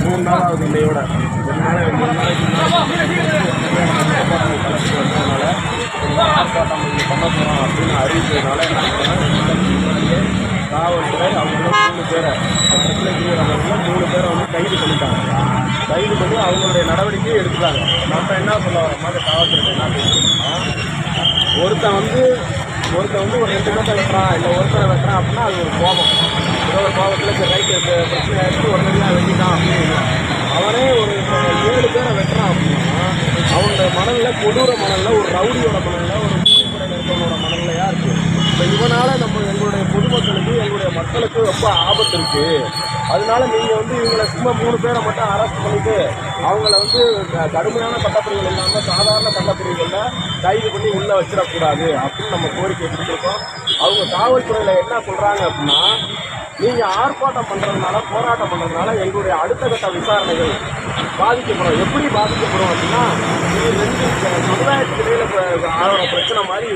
மூணு நாளாவது இல்லையோட பண்ணணும் அப்படின்னு அறிவிச்சதுனால என்ன காவல்துறை அவங்க பேரை கைது பண்ணி அவங்களுடைய நடவடிக்கையை எடுக்கிறாங்க. நம்ம என்ன சொல்ல வர மாதிரி காவல்துறை என்ன ஒருத்தன் வந்து ஒருத்தன் வந்து ஒரு ரெண்டு பேர்த்த வெட்டுறான் இல்லை ஒருத்தரை வெட்டுறான் அப்படின்னா அது ஒரு கோபம். ஏதோ ஒரு கோபத்தில் சரி ரைட்டு பிரச்சனை ஆகிடுச்சு உடனடியாக வெட்டிட்டான் அப்படின்னு. அவனே ஒரு ஏழு பேரை வெட்டுறான் அப்படின்னா அவங்க மணலில் கொடூர மணலில் ஒரு ரவுடியோட மணலில் ஒரு இப்போ இவனால் நம்ம எங்களுடைய பொதுமக்களுக்கு எங்களுடைய மக்களுக்கு ரொம்ப ஆபத்து இருக்குது அதனால நீங்கள் வந்து இவங்களை சும்மா மூணு பேரை மட்டும் அரெஸ்ட் பண்ணிட்டு அவங்கள வந்து க- கடுமையான சட்டப்பிரிவுகள் இல்லாமல் சாதாரண சட்டப்பிரிவுகளில் கைது பண்ணி உள்ளே வச்சிடக்கூடாது அப்படின்னு நம்ம கோரிக்கை கொடுத்துருக்கோம் அவங்க காவல்துறையில் என்ன சொல்கிறாங்க அப்படின்னா நீங்கள் ஆர்ப்பாட்டம் பண்ணுறதுனால போராட்டம் பண்ணுறதுனால எங்களுடைய அடுத்த கட்ட விசாரணைகள் பாதிக்கப்படும். எப்படி பாதிக்கப்படும் அப்படின்னா இது ரெண்டு சமுதாயத்துக்கு இடையில ஆகிற பிரச்சனை மாதிரி